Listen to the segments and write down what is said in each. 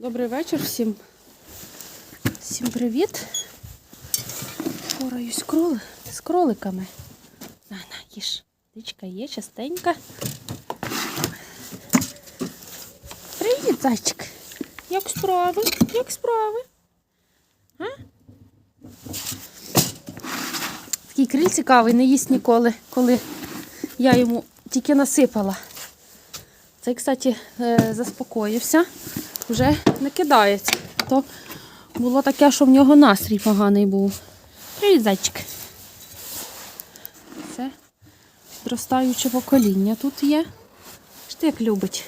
Добрий вечір всім. Всім привіт. Пораюсь кроли з кроликами. На, на, їж. Дичка є, частенька. Привіт, зайчик. Як справи? Як справи? А? Такий криль цікавий, не їсть ніколи, коли я йому тільки насипала. Цей, кстати, е, заспокоївся, вже не кидається. То було таке, що в нього настрій поганий був. Привіт, зайчик. Це зростаюче покоління тут є. Що як любить?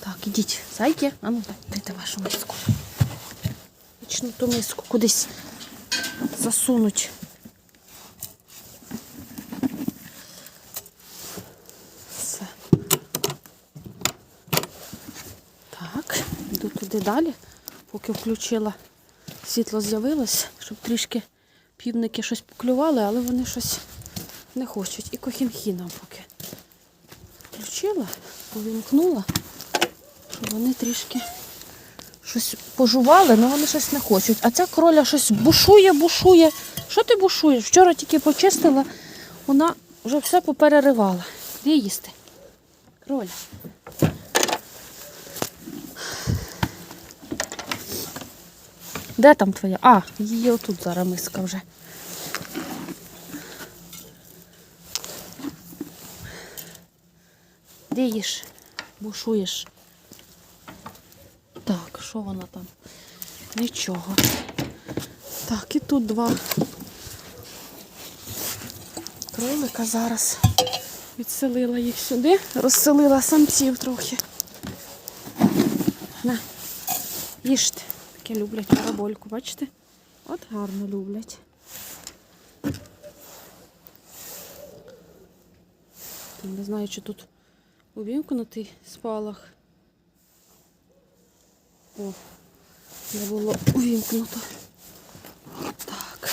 Так, ідіть, зайки. А ну так, дайте вашу миску. Почну ту миску кудись засунуть. Все. Так, туди далі, поки включила світло з'явилось, щоб трішки півники щось поклювали, але вони щось не хочуть. І кохінхіна поки включила, увімкнула, щоб вони трішки щось пожували, але вони щось не хочуть. А ця кроля щось бушує, бушує. Що ти бушуєш? Вчора тільки почистила, вона вже все попереривала. Де їсти? Кроля. Де там твоя? А, її отут зараз миска вже. Де? Бушуєш. Так, що вона там? Нічого. Так, і тут два кролика зараз. Відселила їх сюди, розселила самців трохи. На, їжте. Таке люблять парабольку, бачите? От гарно люблять. Не знаю, чи тут увімкнутий спалах. О, не було увімкнуто. Так.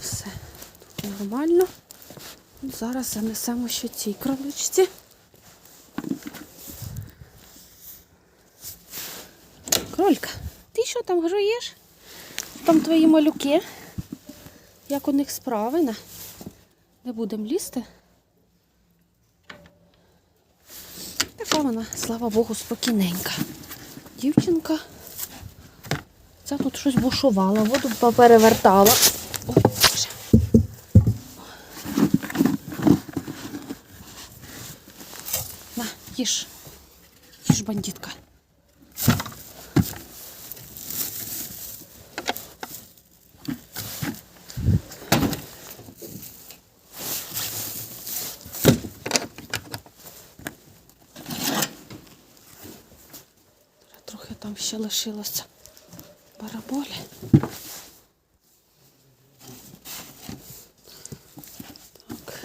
Все. Тут нормально. Зараз занесемо ще цій кроличці. Кролька, ти що там граєш? Там твої малюки. Як у них справи? На? Не будемо лізти. Така вона, слава Богу, спокійненька. Дівчинка. Ця тут щось бушувала, воду поперевертала. Ой, Боже. На, їж. Їж, бандитка. Трохи там ще лишилося бараболі. Так.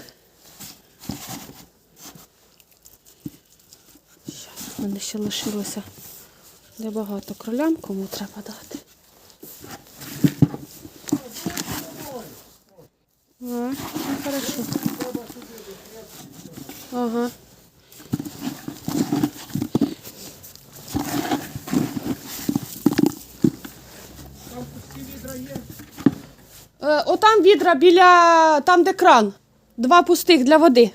Щас, в мене ще лишилося небагато кролям, кому треба дати. А, ну хорошо. Ага. Е, отам відра біля там, де кран. Два пустих для води.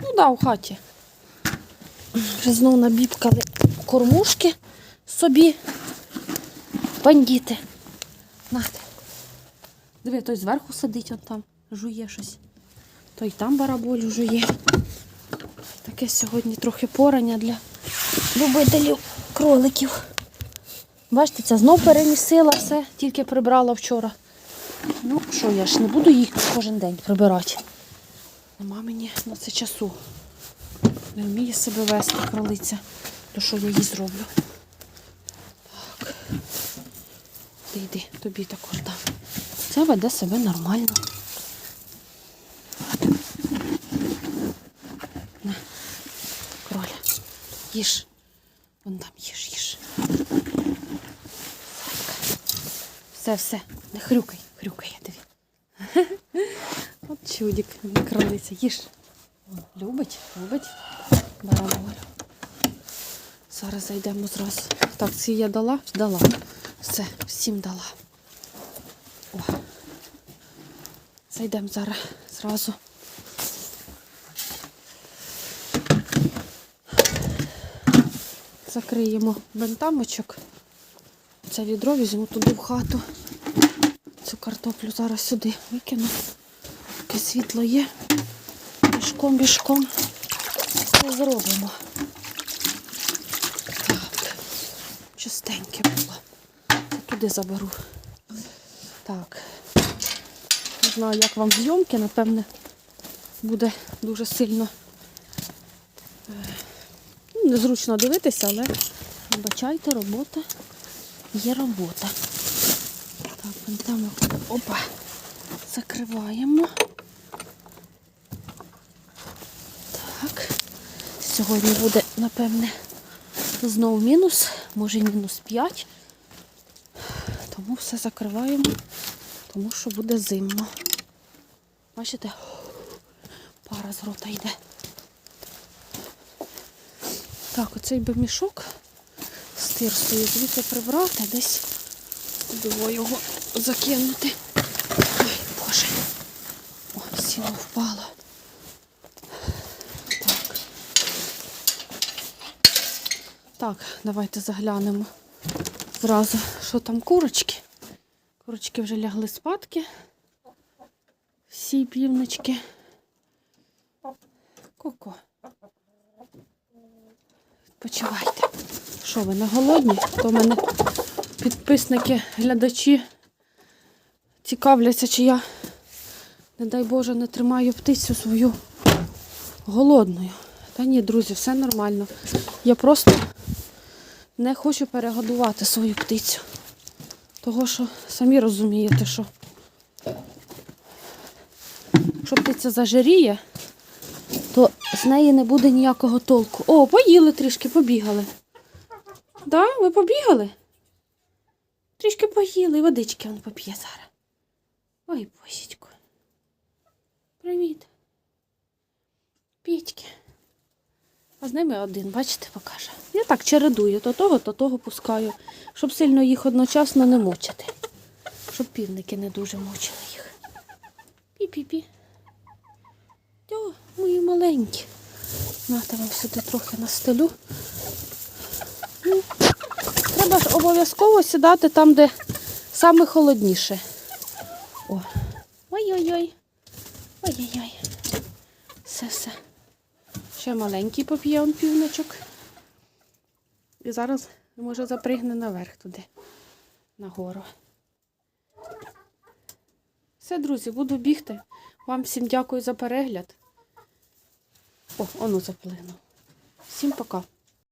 Ну да, в хаті. Вже знов набібкали кормушки собі. Бандіти. Нате. Диви, той зверху сидить он там, жує щось. Той там бараболю жує. Таке сьогодні трохи порання для любителів кроликів. Бачите, ця знов перемісила все, тільки прибрала вчора. Ну, що я ж не буду їх кожен день прибирати. Нема мені на це часу. Не вміє себе вести кролиця. То що я їй зроблю? Так. Ти йди, тобі також дам. Це веде себе нормально. На, кроля. Їж. Вон там їж, їж. Все, все, не хрюкай, хрюкай, я диві. От чудик, не кролиця. Їж. Любить, любить бараболю. Зараз зайдемо зразу. Так, ці я дала? Дала. Все, всім дала. О. Зайдемо зараз зразу. Закриємо бентамочок. Це відро візьму туди в хату. Цю картоплю зараз сюди викину. Поки світло є. Бішком, бішком. Все зробимо. Так. Чистеньке було. Туди заберу. Так. Не знаю, як вам зйомки, напевне, буде дуже сильно е, ну, незручно дивитися, але вибачайте, робота є робота. Так, опа. Закриваємо. Так. Сьогодні буде, напевне, знову мінус, може мінус 5. Тому все закриваємо, тому що буде зимно. Бачите, пара з рота йде. Так, оцей би мішок з тирсою звідси прибрати, десь куди його закинути. Ой, Боже. О, сіно впало. Так. Так, давайте заглянемо зразу, що там курочки. Курочки вже лягли спадки. Всі півнички. Коко. Відпочивайте. Що ви не голодні? То в мене підписники, глядачі цікавляться, чи я, не дай Боже, не тримаю птицю свою голодною. Та ні, друзі, все нормально. Я просто не хочу перегодувати свою птицю. Того, що самі розумієте, що якщо птиця зажиріє, то з неї не буде ніякого толку. О, поїли трішки, побігали. Да, ви побігали? Трішки поїли, водички він поп'є зараз. Ой, босічко. Привіт. Пітьки. А з ними один, бачите, покаже. Я так чередую, то того, то того пускаю, щоб сильно їх одночасно не мучити. Щоб півники не дуже мучили їх. Пі-пі-пі. О, мої маленькі. Нате вам сюди трохи настелю. Ну, Треба ж обов'язково сідати там, де саме холодніше. Ой-ой-ой. Ой-ой-ой. Все-все. Ще маленький поп'є он півничок. І зараз, може, запригне наверх туди, нагору. Все, друзі, буду бігти. Вам всім дякую за перегляд. О, оно заплинув. Всім пока.